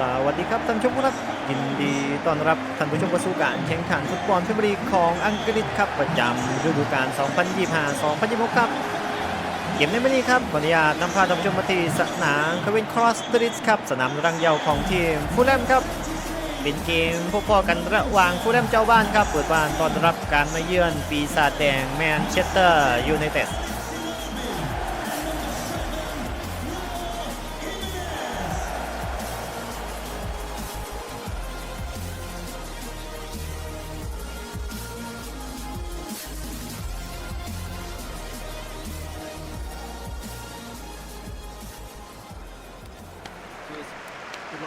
สวัสดีครับท่านผู้ชมครับยินดีต้อนรับท่านผู้ชมเข้าสู่การแข่งขันฟุตบอลพรีเมียร์ลีกของอังกฤษครับประจำฤดูกาล 2025-2026 ครับ เกมในวันนี้ครับขออนุญาตนำพาท่านผู้ชมมาที่สนามคาวินครอสตรีทครับสนามรังเยาวของทีมฟูลแลมครับเป็นเกมพบๆกันระหว่างฟูลแลมเจ้าบ้านครับเปิดบ้านต้อนรับการมาเยือนปีศาจแดงแมนเชสเตอร์ยูไนเต็ด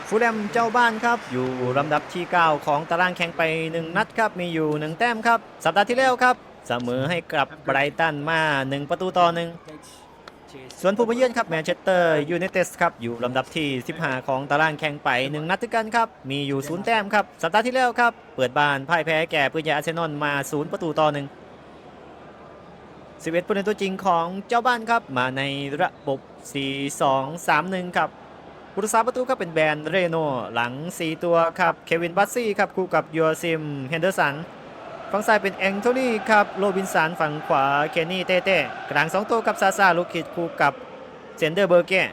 ฟูลแลมเจ้าบ้านครับ อยู่ลำดับที่ 9 ของตารางแข่งไป 1 นัดครับ มีอยู่ 1 แต้มครับ สัปดาห์ที่แล้วครับ เสมอให้กับไบรตันมา 1 ประตูต่อหนึ่งส่วนผู้มาเยือนครับแมนเชสเตอร์ยูไนเต็ดครับอยู่ลำดับที่ 15 ของตารางแข่งไป 1 นัดด้วยกันครับ มีอยู่ 0 แต้มครับ สัปดาห์ที่แล้วครับ เปิดบ้านพ่ายแพ้แก่ปืนใหญ่อาร์เซนอลมา 0 ประตูต่อหนึ่ง11ผู้เล่นตัวจริงของเจ้าบ้านครับมาในระบบ 4-2-3-1 ครับ ผู้รักษาประตูครับเป็นแบรนด์เรโนหลัง 4 ตัวครับเควินบัตซี่ครับคู่กับยูซิมเฮนเดอร์สันฝั่งซ้ายเป็นแองโทนีครับโรบินสันฝั่งขวาเคนนี่เต้เต้กลาง 2 ตัวกับซาซาลูคิดคู่กับเซนเดอร์เบอร์เก้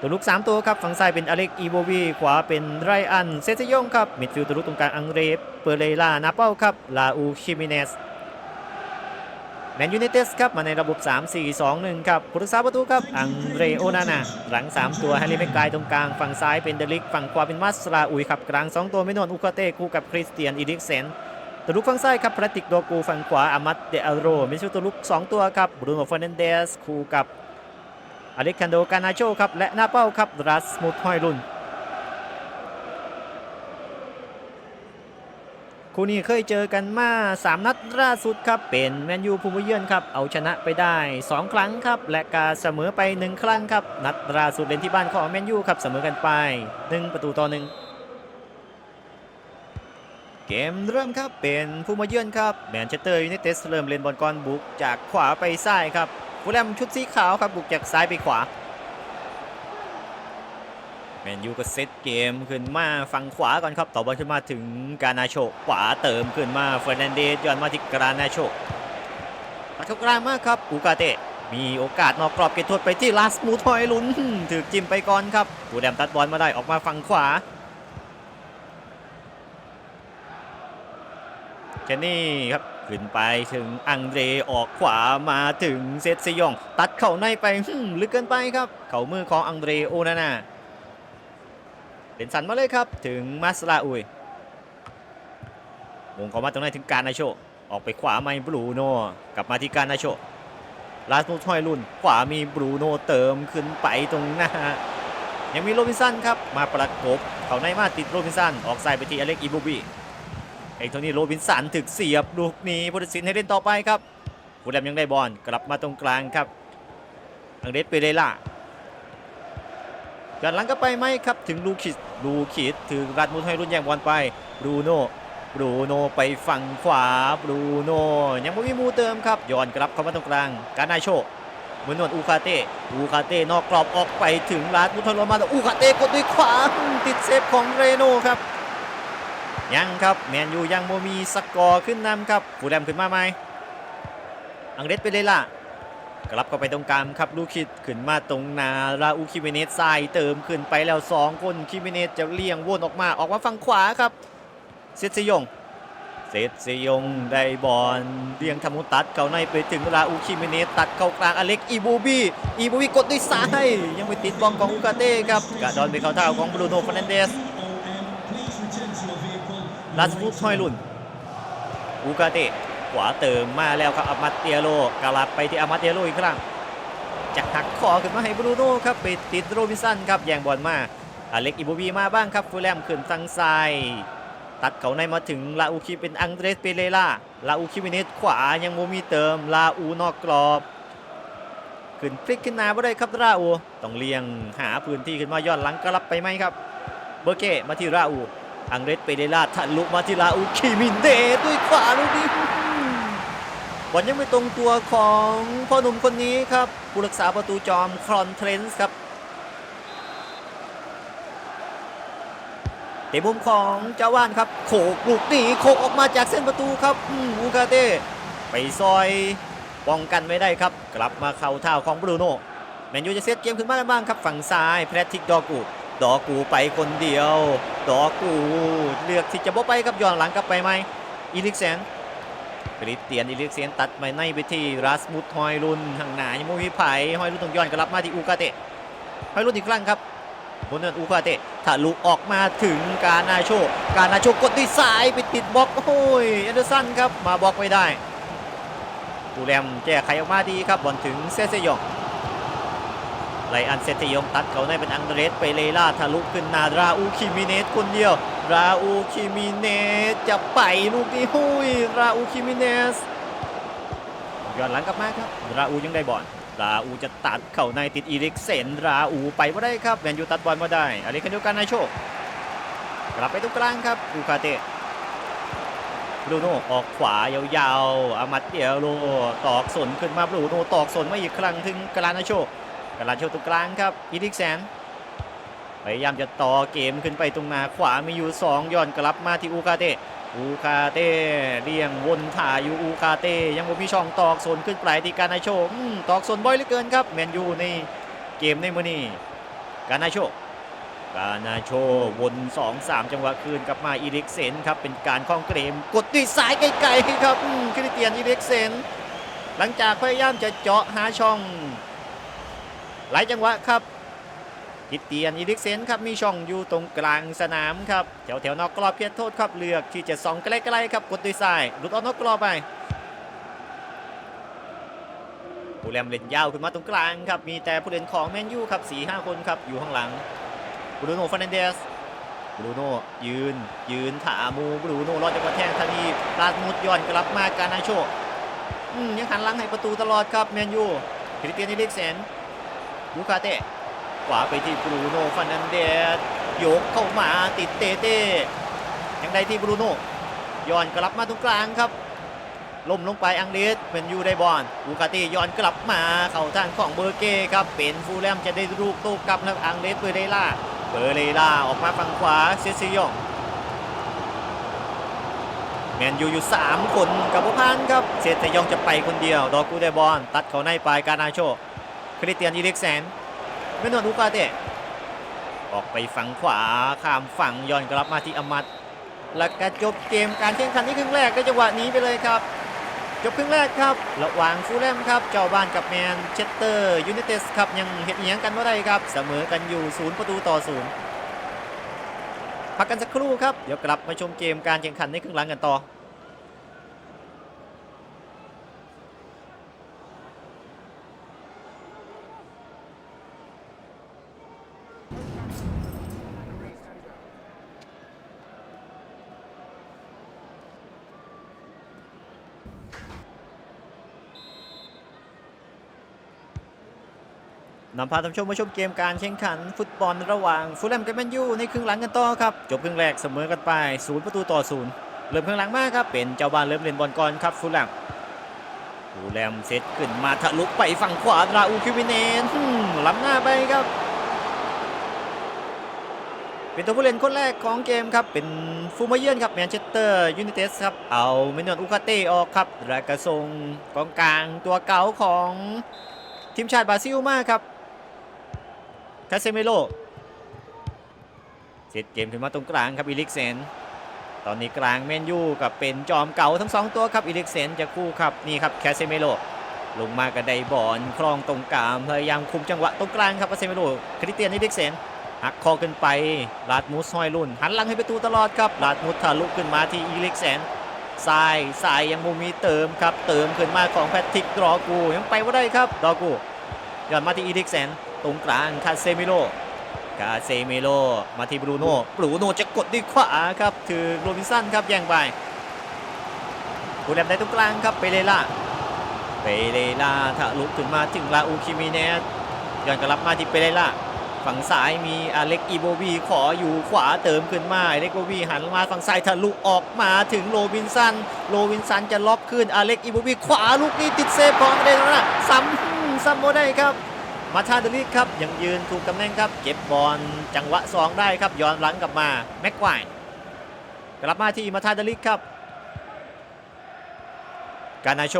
ตัวลุก 3 ตัวครับฝั่งซ้ายเป็นอเล็กอีโบวีขวาเป็นไรอันเซซยงครับมิดฟิลด์ตัวลุกตรงกลางอังเรฟเปอร์เลล่านาเป้าครับลาอูคิมิเนส แมนยูไนเต็ดครับมาในระบบ 3-4-2-1 ครับผู้รักษาประตูครับ อังเรโอนานาหลัง 3 ตัวแฮร์รี่แม็กไกตรงกลาง ฝั่งซ้ายเป็นเดลิก ฝั่งขวาเป็นมัสลาอุยครับกลาง 2 ตัวไม่นวนอุคาเต้คู่กับคริสเตียนอีดิกเซนตัวลุกฝั่งซ้ายครับพลาติกโดกูฝั่งขวาอามัดเดอโรมิชูตัวลุก 2 ตัวครับบรูโน่เฟอร์นันเดสคู่กับอเล็กซานโดกานาโชครับและหน้าเป้าครับรัสมุดฮอยลุน คู่นี้เคยเจอกันมา 3 นัดล่าสุดครับ เป็นแมนยูผู้มาเยือนครับ เอาชนะไปได้ 2 ครั้งครับ และกาเสมอไป 1 ครั้งครับ นัดล่าสุดเล่นที่บ้านของแมนยูครับเสมอกันไป 1 ประตูต่อหนึ่งเกมเริ่มครับเป็นผู้มาเยือนครับแมนเชสเตอร์ยูไนเต็ดเริ่มเล่นบอลก่อนบุกจากขวาไปซ้ายครับฟูลแลมชุดสีขาวครับบุกจากซ้ายไปขวา แมนยูก็เซตเกมขึ้นมาฝั่งขวาก่อนครับต่อบอลขึ้นมาถึงกานาโชขวาเติมขึ้นมาเฟอร์นันเดสย้อนมาที่กานาโชตัดเข้ากลางมากครับอูกาเตะมีโอกาสนอกกรอบเก็บโทษไปที่ลาสมูทอยลุนถือจิ้มไปก่อนครับปูแดมตัดบอลมาได้ออกมาฝั่งขวาเจนนี่ครับขึ้นไปถึงอังเดรออกขวามาถึงเซตซยอง ตัดเข่าในไปหึ่มลึกเกินไปครับ เข่ามือของอังเดรโอนานา เป็นสันมาเลยครับ ถึงมาสลาอุยวงเข้ามาตรงนั้นถึงการนาโช ออกไปขวาไม่บรูโน่กลับมาที่การนาโชลาสมูทอยลุนขวามีบรูโน่เติมขึ้นไปตรงหน้า ยังมีโรบินสันครับ มาประกบเขาในมาติดโรบินสัน ออกซ้ายไปที่อเล็กอีบูบีไอ้โทนี่โรบินสันถึกเสียบลูกนี้พุทธศิลป์ให้เล่นต่อไปครับฟูลแลมยังได้บอลกลับมาตรงกลางครับ อังเดสเปเรล่า ย้อนหลังก็ไปไหมครับถึงลูคิดลูคิดถึงรัดมุดให้รุ่นแย่งบอลไปบรูโน่บรูโน่ไปฝั่งขวาบรูโน่ยังไม่มีมูเติมครับย้อนกลับเข้ามาตรงกลางการนาโชเมือนนวลอูคาเต้อูคาเต้นอกกรอบออกไปถึงรัดมุดให้รุ่นมาแต่อูคาเต้กดด้วยขวาติดเซฟของเรโน่ครับยังครับแมนยูยังโมมีสกอร์ขึ้นนำครับฟูแลมขึ้นมาไหมอังเดสไปเลยล่ะ กลับเข้าไปตรงกลางครับลูคิดขึ้นมาตรงนาราอูคิเมเนสซ้ายเติมขึ้นไปแล้ว 2 คนคิเมเนสจะเลี่ยงวนออกมาออกมาฝั่งขวาครับเซตซยงเซตซยงได้บอลเลี่ยงทำมุตัดเข้าในไปถึงราอูคิเมเนสตัดเข้ากลางอเล็กอีบูบีอีบูบีกดด้วยซ้ายยังไปติดบอลของอูกาเต้ครับกระดอนไปเข้าเท้าของบรูโน่ฟานันเดสลาสฟูทอยลุนอูกาเต้ ขวาเติมมาแล้วครับอามาเตียโลกลับไปที่อามาเตียโลอีกครั้งจากหักคอขึ้นมาให้บรูโน่ครับไปติดโรบินสันครับแย่งบอลมาอเล็กอิโบวีมาบ้างครับฟูลแลมขึ้นทางซ้ายตัดเขาในมาถึงลาอูคิเป็นอังเดรสเปเรล่าลาอูคิมิเนสขวายังโมมีเติมลาอูนอกกรอบขึ้นพลิกขึ้นมาไม่ได้ครับราอูต้องเลียงหาพื้นที่ขึ้นมายอนหลังกลับไปไหมครับเบอร์เก้มาที่ราอู อังเรสเปเรล่าทะลุมาที่ลาอูคิมินเดด้วยขวาลูกนี้บอลยังไม่ตรงตัวของพ่อหนุ่มคนนี้ครับ ผู้รักษาประตูจอมครอนเทรนส์ครับเตะมุมของเจ้าว่านครับ โขกลูกนี้โขกออกมาจากเส้นประตูครับอืมอูกาเต้ไปซอยป้องกันไม่ได้ครับ กลับมาเข้าเท้าของบรูโน่แมนยูจะเซตเกมขึ้นมาได้บ้างครับ ฝั่งซ้ายแพทริกดอกู ดอกูไปคนเดียว ดอกูเลือกที่จะบ่ไปครับย้อนหลังกลับไปไหมอีลิกเซนคริสเตียนอีลิกเซนตัดไปในไปที่รัสมุดฮอยลุนทางหนายังไม่มีไผ่ฮอยลุนต้องย้อนกลับมาที่อูกาเตะฮอยลุนอีกครั้งครับบนเนินอูกาเตะทะลุออกมาถึงการนาโชการนาโชกดด้วยซ้ายไปติดบล็อกโอ้ยแอนเดอร์สันครับมาบล็อกไว้ได้ปูแรมแก้ไขออกมาดีครับบอลถึงเซเซยอง ไลอันเซตยงตัดเขาในเป็นอังเดรสไปเลล่าทะลุขึ้นนาราอูคิมิเนสคนเดียว ราอูคิมิเนสจะไปลูกนี้หุยราอูคิมิเนสย้อนหลังกลับมาครับ ราอูยังได้บอลราอูจะตัดเข่าในติดอีริกเซนราอูไปไม่ได้ครับแมนยูตัดบอลมาได้อะไรกันเดียวกันนายโชค กลับไปตรงกลางครับอูคาเตบรูโน่ออกขวายาวๆอามัดเดียโลตอกสนขึ้นมาบรูโน่ตอกสนมาอีกครั้งถึงกลานาโชค กลาโชตรงกลางครับอีริกแซนพยายามจะต่อเกมขึ้นไปตรงหนาขวามีอยู่2ย้อนกลับมาที่อูคาเตอูคาเต้เลี่ยงวนถ่ายอยู่อูคาเต้ยังบ่มีช่องตอกโซนขึ้นปลายที่การนาโชตอกโซนบ่อยเหลือเกินครับแมนยูในเกมในมือนี้การนาโชการนาโชวน2-3 จังหวะคืนกลับมาอีริกเซนครับเป็นการคล้องเกมกดด้วยซ้ายไกลๆครับคริสเตียนอีริกเซนหลังจากพยายามจะเจาะหาช่อง หลายจังหวะครับคิดเตียนอีริกเซนครับมีช่องอยู่ตรงกลางสนามครับแถวแถวนอกกรอบเพียรโทษครับเลือกที่จะส่องใกล้ๆครับกดด้วยซ้ายหลุดออกนอกกรอบไปผู้เล่นเล่นยาวขึ้นมาตรงกลางครับมีแต่ผู้เล่นของแมนยูครับ4 5คนครับอยู่ข้างหลังบรูโน่ฟาร์นันเดสบรูโน่ยืน ยืนถามูบรูโน่รอดจากกระแทกทันทีลาดมุดย้อนกลับมาการนาโชยังหันหลังให้ประตูตลอดครับแมนยูคริสเตียนอีริกเซน ลูคาเต้ขวาไปที่บรูโน่ฟันนันเดสโยกเข้ามาติดเตเต้ยังได้ที่บรูโน่ย้อนกลับมาตรงกลางครับล้มลงไปอังเดสเป็นยูได้บอลลูคาเต้ย้อนกลับมาเข้าทางของเบอร์เก้ครับเป็นฟูลแลมจะได้ลูกต้กลับแล้วอังเดสเบอร์เรล่าเบอร์เรล่าออกมาฝั่งขวาเซซิยองแมนยูอยู่ 3 คนกับผู้พันครับเซตยองจะไปคนเดียว ดอกูได้บอลตัดเขาในปลายการนาโช คริสเตียนอีริกแซนเมนอนอูกาเตะออกไปฝั่งขวาข้ามฝั่งย้อนกลับมาที่อมัดแล้วก็จบเกมการแข่งขันที่ครึ่งแรกก็จังหวะนี้ไปเลยครับจบครึ่งแรกครับระหว่างฟูลแลมครับเจ้าบ้านกับแมนเชสเตอร์ยูไนเต็ดครับยังเห็นเอียงกันไม่ได้ครับ เสมอกันอยู่ศูนย์ประตูต่อศูนย์พักกันสักครู่ครับ เดี๋ยวกลับมาชมเกมการแข่งขันในครึ่งหลังกันต่อ นำพาท่านชมมาชมเกมการแข่งขันฟุตบอลระหว่างฟูลแลมกับแมนยูในครึ่งหลังกันต่อครับ จบครึ่งแรกเสมอกันไปศูนย์ประตูต่อศูนย์เริ่มครึ่งหลังมากครับ เป็นเจ้าบ้านเริ่มเล่นบอลก่อนครับฟูลแลมฟูลแลมเซตขึ้นมาทะลุไปฝั่งขวาราอูคิวินเนนล้ำหน้าไปครับ เป็นตัวผู้เล่นคนแรกของเกมครับ เป็นฟูมาเยือนครับแมนเชสเตอร์ยูไนเต็ดครับ เอาเมนอนอูคาเต้ออกครับแล้วกระทรงกองกลางตัวเก่าของทีมชาติบราซิลมากครับ คาเซเมโลเสร็จเกมขึ้นมาตรงกลางครับอีลิกเซน ตอนนี้กลางแมนยูกับเป็นจอมเก่าทั้งสองตัวครับอีลิกเซนจะคู่ครับนี่ครับคาเซเมโลลงมากับไดบอลคลองตรงกลางพยายามคุมจังหวะตรงกลางครับคาเซเมโลคริสเตียนอีลิกเซนหักคอขึ้นไปลาดมูสห้อยรุ่น หันหลังให้ประตูตลอดครับลาดมูสทะลุขึ้นมาที่อีลิกเซนทรายทรายยังมุมมีเติมครับ เติมขึ้นมาของแพทริกดรอกูยังไปว่าได้ครับดรอกูย้อนมาที่อีลิกเซน ตรงกลางคาเซมิโลคาเซมิโลมาที่บรูโน่บรูโน่จะกดด้วยขวาครับถือโรบินสันครับแย่งไปผู้เล่นในตรงกลางครับเปเรล่าเปเรล่าทะลุขึ้นมาถึงลาอูคิมิเนสย้อนกลับมาที่เปเรล่าฝั่งซ้ายมีอเล็กอีโบวีขออยู่ขวาเติมขึ้นมาอเล็กโบวีหันมาฝั่งซ้ายทะลุออกมาถึงโรบินสันโรบินสันจะล็อกขึ้นอเล็กอีโบวีขวาลูกนี้ติดเซฟของเดนนะซ้ำซ้ำโมได้ครับ มาชาเดลิกครับยังยืนถูกตำแหน่งครับ เก็บบอลจังหวะสองได้ครับย้อนหลังกลับมาแม็กไกวร์กลับมาที่มาชาเดลิกครับ การนาโช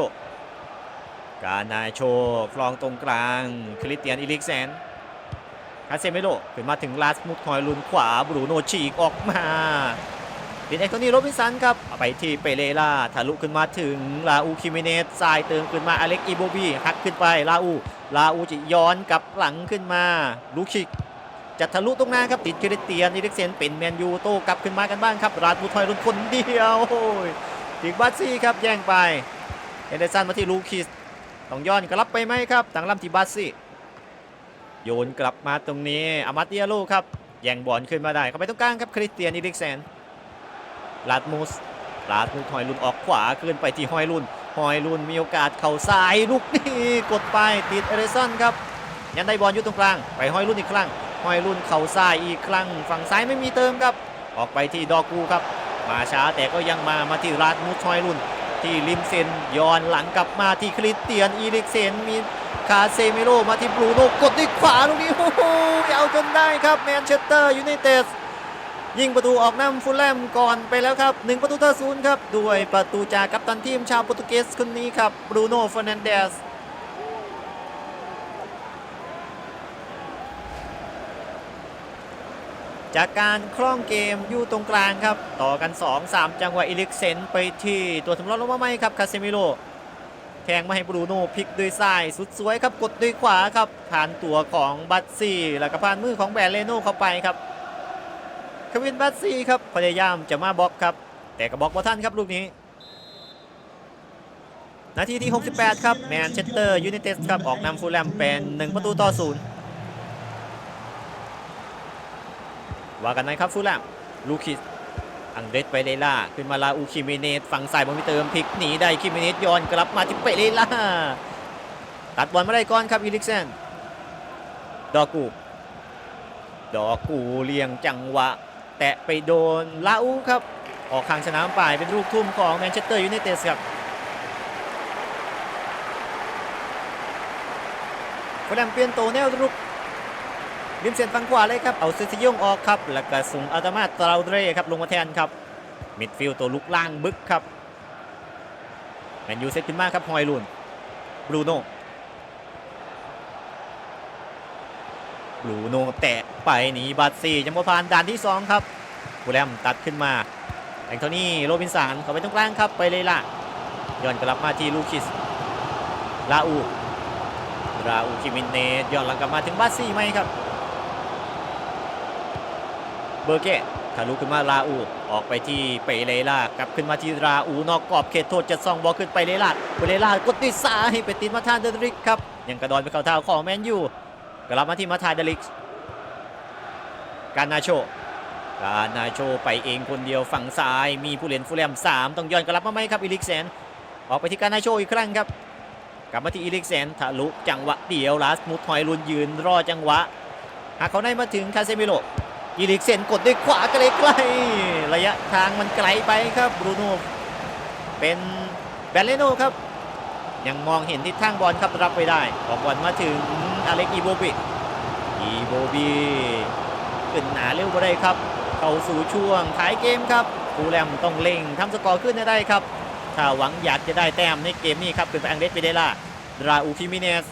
การนาโชคลองตรงกลางคริสเตียนอิลิกเซนคาเซเมโลขึ้นมาถึงลาสมุดคอยลุนขวาบรูโนฉีกออกมา เป็นเอ็กโทนี่โรบินสันครับไปที่เปเรล่าทะลุขึ้นมาถึงลาอูคิเมเนสสายเติมขึ้นมาอเล็กอีโบบีหักขึ้นไปลาอูลาอูจะย้อนกลับหลังขึ้นมาลูคิกจะทะลุตรงหน้าครับติดคริสเตียนอิลิกเซนเป็นแมนยูโต้กลับขึ้นมากันบ้างครับราดมุดคอยลุนคนเดียวโอ้ยถึงบัตซี่ครับแย่งไปเฮนเดสันมาที่ลูคิสต้องย้อนกลับไปไหมครับต่างลำที่บัสซี่โยนกลับมาตรงนี้อามาเตียโลครับแย่งบอลขึ้นมาได้เข้าไปตรงกลางครับคริสเตียนอิริกเซน ลาดมูสลาดมูสหอยลุนออกขวาขึ้นไปที่หอยลุนหอยลุนมีโอกาสเข่าซ้ายลูกนี้กดไปติดเอเรสันครับยันได้บอลอยู่ตรงกลางไปหอยลุนอีกครั้งหอยลุนเข่าซ้ายอีกครั้งฝั่งซ้ายไม่มีเติมครับ ออกไปที่ดอกูครับ มาช้าแต่ก็ยังมามาที่ลาดมูสหอยลุนที่ริมเซนย้อนหลังกลับมาที่คริสเตียนอีริกเซนมีคาเซเมโรมาที่บรูโน่กดด้วยขวาลูกนี้โอ้โหเอาจนได้ครับแมนเชสเตอร์ยูไนเต็ด ยิงประตูออกนำฟูลแลมก่อนไปแล้วครับ 1 ประตูต่อศูนย์ครับ ด้วยประตูจากกัปตันทีมชาวโปรตุเกสคนนี้ครับบรูโน่เฟอร์นันเดสจากการคล่องเกมอยู่ตรงกลางครับ ต่อกัน 2-3 จังหวะอิลิกเซนไปที่ตัวสำรองลงมาไหมครับคาเซมิโลแทงมาให้บรูโน่พลิกด้วยซ้ายสุดสวยครับกดด้วยขวาครับผ่านตัวของบัตซี่แล้วก็ผ่านมือของแบรเลโน่เข้าไปครับ ควินบัตซีครับพยายามจะมาบล็อกครับ แต่ก็บล็อกบ่ทันครับลูกนี้ นาทีที่ 68 ครับแมนเชสเตอร์ยูไนเต็ดครับออกนำฟูลแลมเป็น 1 ประตูต่อศูนย์ว่ากันไหมครับฟูลแลมลูคิสอังเดรสไปเลล่าขึ้นมาลาอูคิเมเนสฝั่งซ้ายบอลมีเติมพลิกหนีได้คิเมเนสย้อนกลับมาที่เปเลล่าตัดบอลมาได้ก่อนครับอีลิกเซนดอกูดอกูเลียงจังหวะ แตะไปโดนลาอูครับ ออกข้างสนามไปเป็นลูกทุ่มของแมนเชสเตอร์ยูไนเต็ดครับฟลแลมเปลี่ยนโตแนวรุกริมเส้นฝั่งขวาเลยครับ เอาเซซิยงออกครับ แล้วก็ส่งอัตมาตราเดรครับ ลงมาแทนครับ มิดฟิลด์ตัวลุกล่างบึกครับ แมนยูเซตขึ้นมาครับฮอยลุนบรูโน่บรูโน่แตะ ไปหนีบัตซี่จังหวะผ่านด่านที่ 2 ครับบูแลมตัดขึ้นมาแองโทนี่โรบินสันเข้าไปตรงกลางครับไปเลยล่ะย้อนกลับมาที่ลูคิสลาอูราอูคิมินเนสย้อนหลังกลับมาถึงบัตซี่ไหมครับ เบอร์เกตทะลุขึ้นมาลาอูออกไปที่เปเลล่ากลับขึ้นมาที่ราอูนอกกรอบเขตโทษจะส่องบอลขึ้นไปเลล่าเปเลล่ากดด้วยซ้ายไปติดมาทานเดริกครับยังกระดอนไปเข้าเท้าของแมนยูกลับมาที่มาทานเดริก การนาโชการนาโชไปเองคนเดียวฝั่งซ้ายมีผู้เล่นฟูลแลม3ต้องย้อนกลับมาไหมครับอีลิกเซนออกไปที่การนาโชอีกครั้งครับกลับมาที่อีลิกเซนทะลุจังหวะเดียวลาสมุดถอยลุนยืนรอจังหวะหากเขาได้มาถึงคาเซมิโลอีลิกเซนกดด้วยขวาไกลไกลๆระยะทางมันไกลไปครับบรูโน่เป็นแบลเลโนครับ ยังมองเห็นทิศทางบอลครับรับไปได้ออกบอลมาถึงอเล็กอีโบบิอีโบบี ขึ้นหนาเร็วก็ได้ครับ เข้าสู่ช่วงท้ายเกมครับฟูลแลมต้องเล่งทำสกอร์ขึ้นได้ครับ ถ้าหวังอยากจะได้แต้มในเกมนี้ครับขึ้นไปอังเดสไปได้ล่ะราอูคิมิเนส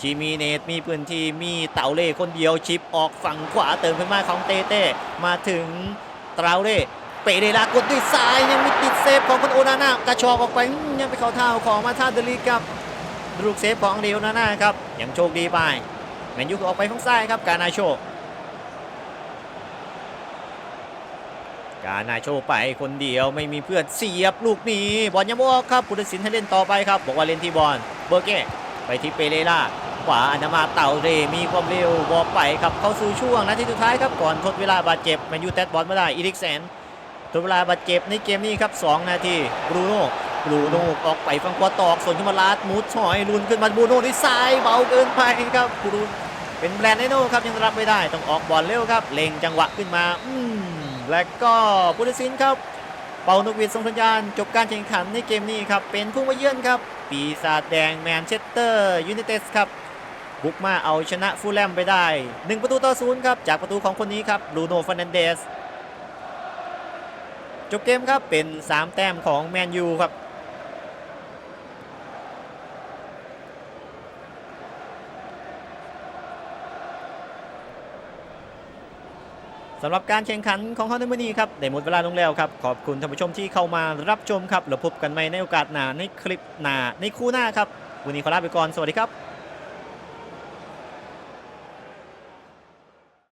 ชิมีเนตมีพื้นที่มีเต่าเล่คนเดียวชิปออกฝั่งขวาเติมขึ้นมาของเตเต้มาถึงเตราเล่เปเดลากดด้วยซ้ายยังมีติดเซฟของคนโอนาน่ากระชอกออกไปยังไปเข้าเท้าของมาธาเดลีกับลูกเซฟของเดโอนาน่าครับยังโชคดีไปแมนยูออกไปฝั่งซ้ายครับการนาโช การนาโชไปคนเดียวไม่มีเพื่อนเสียบลูกนี้บอลยังไม่อกครับพุทธศิลป์ให้เล่นต่อไปครับ บอกว่าเล่นที่บอลเบอร์เก้ไปที่เปเรล่าขวาอนามาเต่าเรมีความเร็วบอลไปครับเข้าสู่ช่วงนาทีสุดท้ายครับก่อนทดเวลาบาดเจ็บแมนยูแตดบอลไม่ได้อีริกแสนทดเวลาบาดเจ็บในเกมนี้ครับ2นาทีบรูโน่บรูโน่ออกไปฝั่งขวาตอกส่วนขึ้นมาลาดมูดชอยลุนขึ้นมาบรูโน่ที่ซ้ายเบาเกินไปครับบรูเป็นแบรนด์ไนโน่ครับยังรับไม่ได้ต้องออกบอลเร็วครับเล็งจังหวะขึ้นมาอืม และก็พุทธศิสินครับ เป่านกหวีดส่งสัญญาณ จบการแข่งขันในเกมนี้ครับ เป็นผู้มาเยือนครับ ปีศาจแดงแมนเชสเตอร์ยูไนเต็ดครับบุกมาเอาชนะฟูลแลมไปได้ 1 ประตูต่อศูนย์ครับ จากประตูของคนนี้ครับบรูโนฟาน a นเดส จบเกมครับเป็น 3 แต้มของแมนยูครับ สำหรับการแข่งขันของเขาในวันนี้ครับได้หมดเวลาลงแล้วครับ ขอบคุณท่านผู้ชมที่เข้ามารับชมครับแล้วพบกันใหม่ในโอกาสหน้าในคลิปหน้าในคู่หน้าครับวันนี้ขอลาไปก่อนสวัสดีครับ